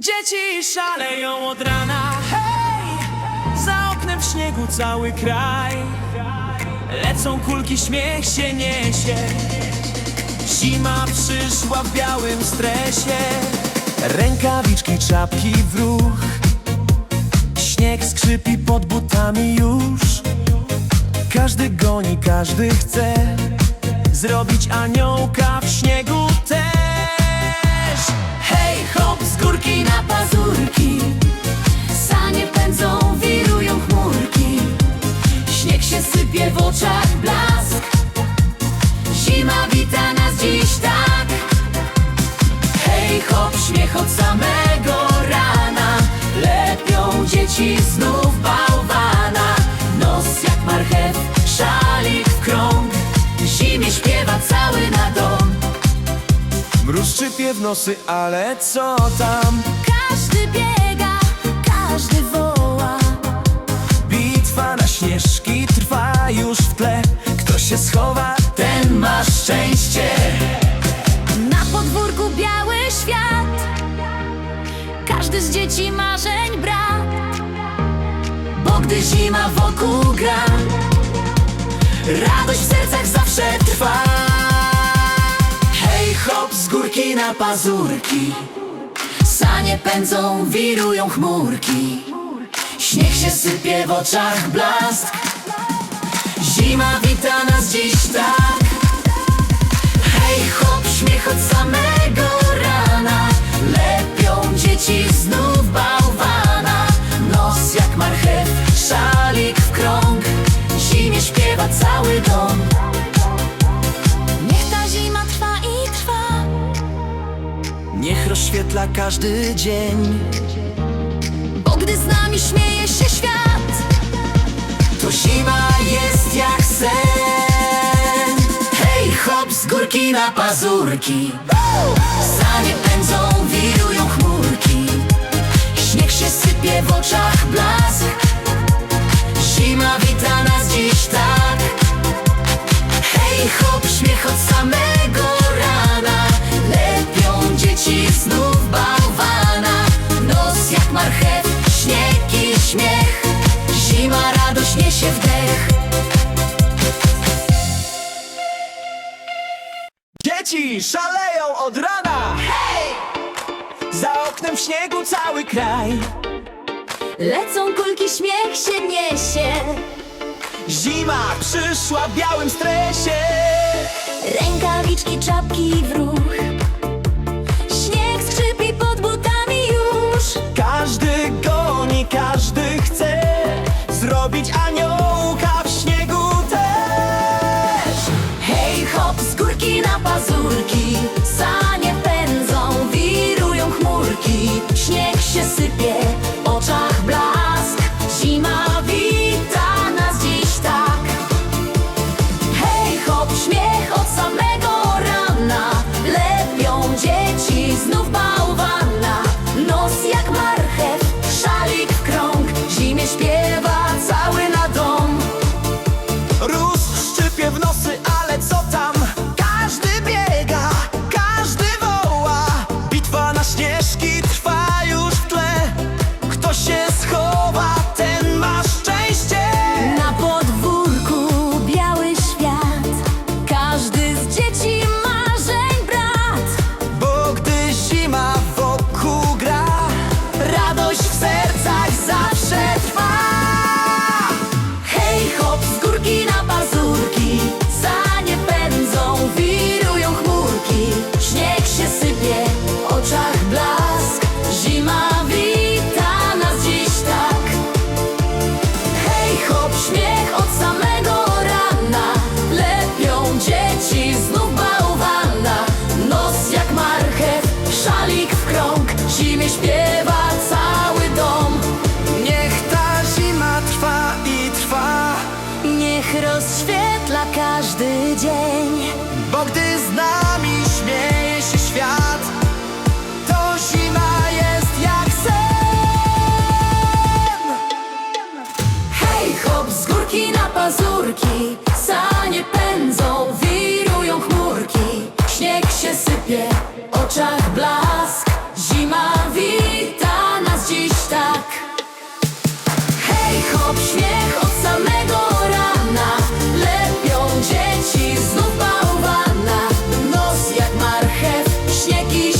Dzieci szaleją od rana. Hej! Za oknem w śniegu cały kraj. Lecą kulki, śmiech się niesie. Zima przyszła w białym stresie. Rękawiczki, czapki w ruch. Śnieg skrzypi pod butami już. Każdy goni, każdy chce Zrobić aniołka w śniegu też hop, z Szczypie w nosy, ale co tam? Każdy biega, każdy woła. Bitwa na śnieżki trwa już w tle. Kto się schowa, ten ma szczęście. Na podwórku biały świat. Każdy z dzieci marzeń brat. Bo gdy zima wokół gra Radość w sercach zawsze trwa hop, z górki na pazurki. Sanie pędzą, wirują chmurki. Śnieg się sypie w oczach blask. Zima wita nas dziś tak. Hej hop, śmiech od samego rana. Lepią dzieci znów bałwana. Nos jak marchew, szalik w krąg. Zimie śpiewa cały dom rozświetla każdy dzień. Bo gdy z nami śmieje się świat To zima jest jak sen. Hej hop, z górki na pazurki. Sanie pędzą, wirują chmurki. Śnieg się sypie w oczach blask. Zima wita nas dziś marchew, śnieg i śmiech. Zima radość niesie wdech. Dzieci szaleją od rana. Hej! Za oknem w śniegu cały kraj. Lecą kulki, śmiech się niesie. Zima przyszła w białym stresie. Rękawiczki, czapki w ruch Yeah.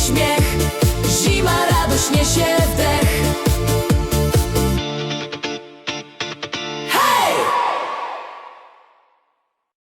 uśmiech